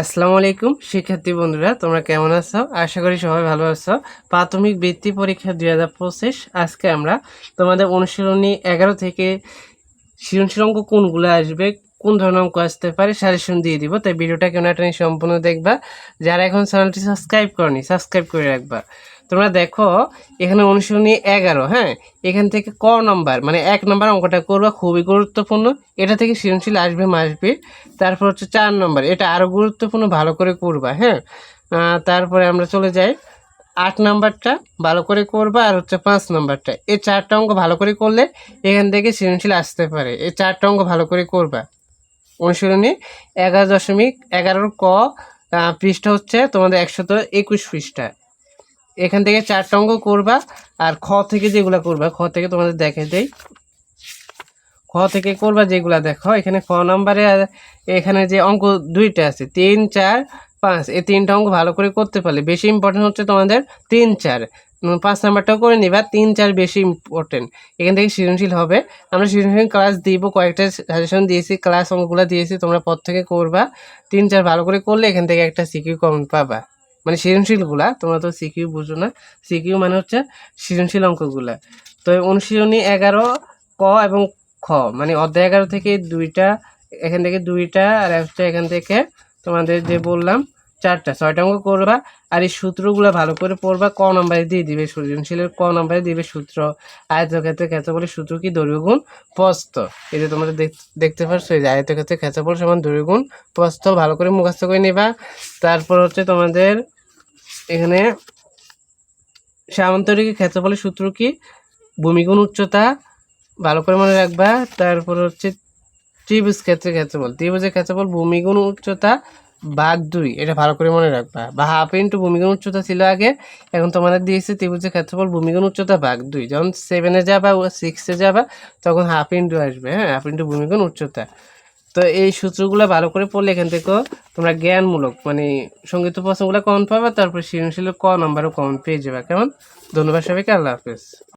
আসসালামু আলাইকুম, শিক্ষার্থী বন্ধুরা, তোমরা কেমন আছো? আশা করি সবাই ভালো আছো। প্রাথমিক বৃত্তি পরীক্ষা দুই হাজার পঁচিশ, আজকে আমরা তোমাদের অনুশীলনী এগারো থেকে সৃজনশীল অঙ্ক কোনগুলো আসবে, কোন ধরনের অঙ্ক আসতে পারে সাজেশন দিয়ে দিব। তাই ভিডিওটা কেন একটা সম্পূর্ণ দেখবা। যারা এখন চ্যানেলটি সাবস্ক্রাইব করনি সাবস্ক্রাইব করে রাখবা। তোমরা দেখো, এখানে অনুশীলনী এগারো হ্যাঁ? এখান থেকে ক নম্বর মানে এক নম্বর অঙ্কটা করবা, খুবই গুরুত্বপূর্ণ। এটা থেকে সৃজনশীল আসবে মাসবে। তারপর হচ্ছে চার নম্বর, এটা আরও গুরুত্বপূর্ণ, ভালো করে করবা হ্যাঁ? তারপরে আমরা চলে যাই। আট নাম্বারটা ভালো করে করবা আর হচ্ছে পাঁচ নাম্বারটা। এই চারটা অঙ্ক ভালো করে করলে এখান থেকে সৃজনশীল আসতে পারে। এই চারটা অঙ্ক ভালো করে করবা। অনুশীলনী এগারো দশমিক এগারোর ক পৃষ্ঠা হচ্ছে তোমাদের একশত একুশ পৃষ্ঠা। এখান থেকে চারটা অঙ্ক করবা আর খ থেকে যেগুলো করবা, খ থেকে তোমাদের দেখে দেই। খ থেকে করবা যেগুলা দেখো, এখানে খ নম্বরে এখানে যে অঙ্ক দুইটা আছে, তিন, চার, পাঁচ, এই তিনটা অঙ্ক ভালো করে করতে পারলে বেশি ইম্পর্টেন্ট হচ্ছে তোমাদের তিন, চার। পাঁচ নাম্বারটাও করে নিবা, তিন, চার বেশি ইম্পর্টেন্ট এখান থেকে সৃজনশীল হবে। আমরা সৃজনশীল ক্লাস দিব, কয়েকটা সাজেশন দিয়েছি ক্লাস অঙ্কগুলো দিয়েছি, তোমরা পর থেকে করবা। তিন, চার ভালো করে করলে এখান থেকে একটা সিকিউ কমন পাবা। মানে সৃজনশীলগুলা, তোমরা তো সিকিউ বুঝো না। সিকিউ মানে হচ্ছে সৃজনশীল অঙ্কগুলা। তো অনুশীলনী এগারো, ক এবং খ মানে অধ্যায় এগারো থেকে দুইটা, এখান থেকে দুইটা, আর একটা এখান থেকে তোমাদের যে বললাম চারটা, ছয়টা অঙ্ক করবা আর এই সূত্রগুলো ভালো করে পড়বা, ক নম্বরে দিয়ে দিবে সৃজনশীলের ক নম্বরে দিবে সূত্র। আয়তক্ষেত্রে ক্ষেত্রফলের সূত্র কি? দৈর্ঘ্য গুণ প্রস্থ। এই যে তোমরা দেখ- দেখতে পাচ্ছ এই যে আয়তক্ষেত্রে ক্ষেত্রফল সমান দৈর্ঘ্য গুণ প্রস্থ, ভালো করে মুখস্থ করে নেবা। তারপর হচ্ছে তোমাদের এখানে সামান্তরিক ক্ষেত্রফলের সূত্র কি? ভূমিগুণ উচ্চতা, ভালো করে মনে রাখবা। তারপর হচ্ছে ত্রিভুজ ক্ষেত্রে ক্ষেত্রফল। ত্রিভুজের ক্ষেত্রফল ভূমিগুণ উচ্চতা ভাগ দুই, এটা ভালো করে মনে রাখবা। বা হাফ ইন্টু ভূমিগুণ উচ্চতা ছিল আগে, এখন তোমাদের দিয়েছে ত্রিভুজের ক্ষেত্রফল ভূমিগুণ উচ্চতা ভাগ দুই। যখন সেভেনে যাবা সিক্সে যাবা, তখন হাফ ইন্টু আসবে হ্যাঁ? হাফ ইন্টু ভূমিগুণ উচ্চতা। তো এই সূত্রগুলো ভালো করে পড়লে এখান থেকেও তোমরা জ্ঞানমূলক মানে সংগীত প্রশ্নগুলো কমন পাবা, তারপর সৃজনশীল ক নাম্বারও কমন পেয়ে যাবে। কেমন? ধন্যবাদ সবাইকে, আল্লাহ হাফেজ।